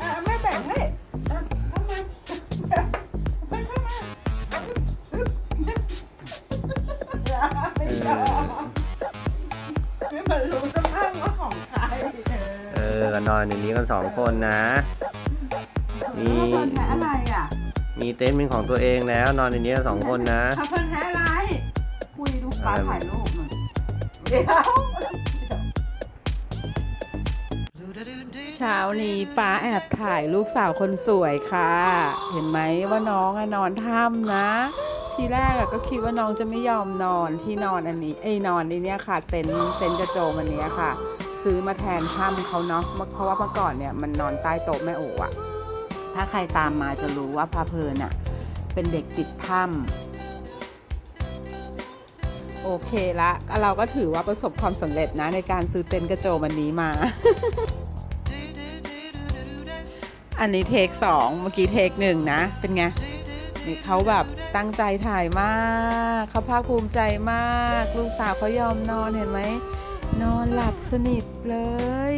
อะแม่แบ่งให้อะเข้ามาไม่เข้ามาอึ๊บไม่ยอมไม่มันรู้สภาพว่าของใครเอเอออก็นอนในนี้กันสองคนนะ มีแล้วเพิ่นแพ้อะไรอะมีเต็นท์เป็นของตัวเองแล้ว นอนในนี้กันสองคนนะถ้าเพิ่นแพ้อะไร คุยดูฟ้าถ่ายรูปหน่อยเดี๋ยว เช้านี้ป้าแอบถ่ายลูกสาวคนสวยค่ะ เห็นไหมว่าน้องอนอนถ้ำนะ ทีแรกอะก็คิดว่าน้องจะไม่ยอมนอนที่นอนอันนี้ไอ้นอนในเนี้ยค่ะ เต็นเต็นกระโจมอันนี้ค่ะ ซื้อมาแทนถ้ำเขาเนาะเพราะว่าเมื่อก่อนเนี่ยมันนอนใต้โต๊ะแม่โอ๋อะถ้าใครตามมาจะรู้ว่าพาเพลินอะเป็นเด็กติดถ้ำโอเคละ เราก็ถือว่าประสบความสำเร็จนะในการซื้อเต็นท์กระโจมอันนี้มา อันนี้เทคสองเมื่อกี้เทคหนึ่งนะ เป็นไงนี่เขาแบบตั้งใจถ่ายมากเขาภาคภูมิใจมาก ลูกสาวเขายอมนอนเห็นไหม นอนหลับสนิทเลย